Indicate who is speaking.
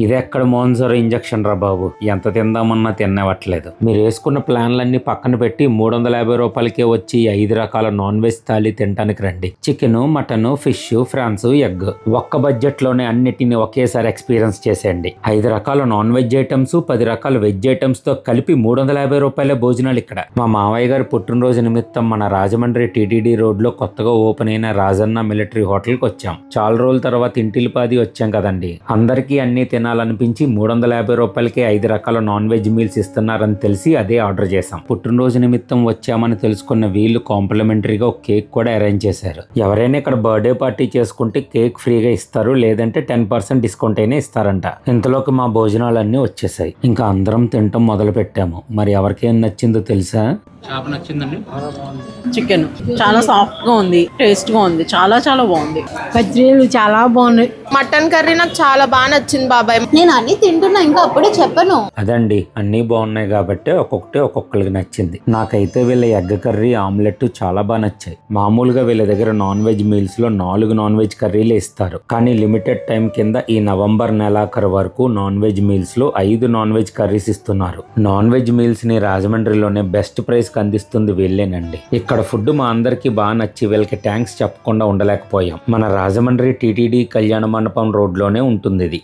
Speaker 1: ఇది ఎక్కడ మోన్సర్ ఇంజక్షన్ రా బాబు? ఎంత తిందామన్నా తినవట్లేదు మీరు వేసుకున్న ప్లాన్లన్నీ పక్కన పెట్టి మూడు వందల యాభై రూపాయలకే వచ్చి ఐదు రకాల నాన్ వెజ్ థాలీ తినడానికి రండి. Chicken mutton fish prawns egg ఒక్క బడ్జెట్లోనే అన్నిటిని ఒకేసారి ఎక్స్పీరియన్స్ చేసేయండి. ఐదు రకాల నాన్ వెజ్ ఐటమ్స్ పది రకాల వెజ్ ఐటమ్స్తో కలిపి మూడు వందల యాభై రూపాయల భోజనాలు ఇక్కడ. మా మావయ్య గారి పుట్టినరోజు నిమిత్తం మన రాజమండ్రి టీటీడీ రోడ్లో కొత్తగా ఓపెన్ అయిన రాజన్న మిలిటరీ హోటల్కి వచ్చాం చాలా రోజుల తర్వాత ఇంటిల్పాది వచ్చాం కదండి. అందరికీ అన్ని తినాలనిపించి మూడు వందల యాభై రూపాయలకి ఐదు రకాల నాన్ వెజ్ మీల్స్ ఇస్తున్నారని తెలిసి అదే ఆర్డర్ చేశాం. పుట్టినరోజు నిమిత్తం వచ్చామని తెలుసుకున్న వీళ్ళు కాంప్లిమెంటరీగా ఒక కేక్ కూడా అరేంజ్ చేశారు. ఎవరైనా ఇక్కడ బర్త్డే పార్టీ చేసుకుంటే కేక్ ఫ్రీగా ఇస్తారు లేదంటే టెన్ పర్సెంట్ డిస్కౌంట్ అయినా ఇస్తారంట. ఇంతలోకి మా భోజనాలన్నీ వచ్చేసాయి. ఇంకా అందరం తినటం మొదలు పెట్టాము మరి ఎవరికేం నచ్చిందో తెలుసా?
Speaker 2: చేప నచ్చిందండి?
Speaker 3: చికెన్ చాలా సాఫ్ట్గా ఉంది టేస్ట్గా ఉంది చాలా చాలా బాగుంది.
Speaker 4: పచ్చడిలు చాలా బాగున్నాయి.
Speaker 5: మటన్ కర్రీ నాకు చాలా బాగా నచ్చింది బాబాయ్.
Speaker 6: నేను అన్ని తింటున్నా ఇంకా అప్పుడే చెప్పను.
Speaker 1: అదండి అన్నీ బాగున్నాయి కాబట్టి ఒక్కొక్కటి ఒక్కొక్కరికి నచ్చింది. నాకైతే వీళ్ళ ఎగ్ కర్రీ ఆమ్లెట్ చాలా బాగా నచ్చాయి. మామూలుగా వీళ్ళ దగ్గర నాన్ వెజ్ మీల్స్లో నాలుగు నాన్ వెజ్ కర్రీలు ఇస్తారు. కానీ లిమిటెడ్ టైం కింద ఈ నవంబర్ నెలాఖరు వరకు నాన్ వెజ్ మీల్స్లో ఐదు నాన్ వెజ్ కర్రీస్ ఇస్తున్నారు. నాన్ వెజ్ మీల్స్ని రాజమండ్రిలోనే బెస్ట్ ప్రైస్ కి అందిస్తుంది వీళ్ళేనండి. ఇక్కడ ఫుడ్ మా అందరికి బాగా నచ్చి వీళ్ళకి థ్యాంక్స్ చెప్పకుండా ఉండలేకపోయాం. మన రాజమండ్రి టీటీడీ కళ్యాణ మండపం రోడ్లోనే ఉంటుంది ఇది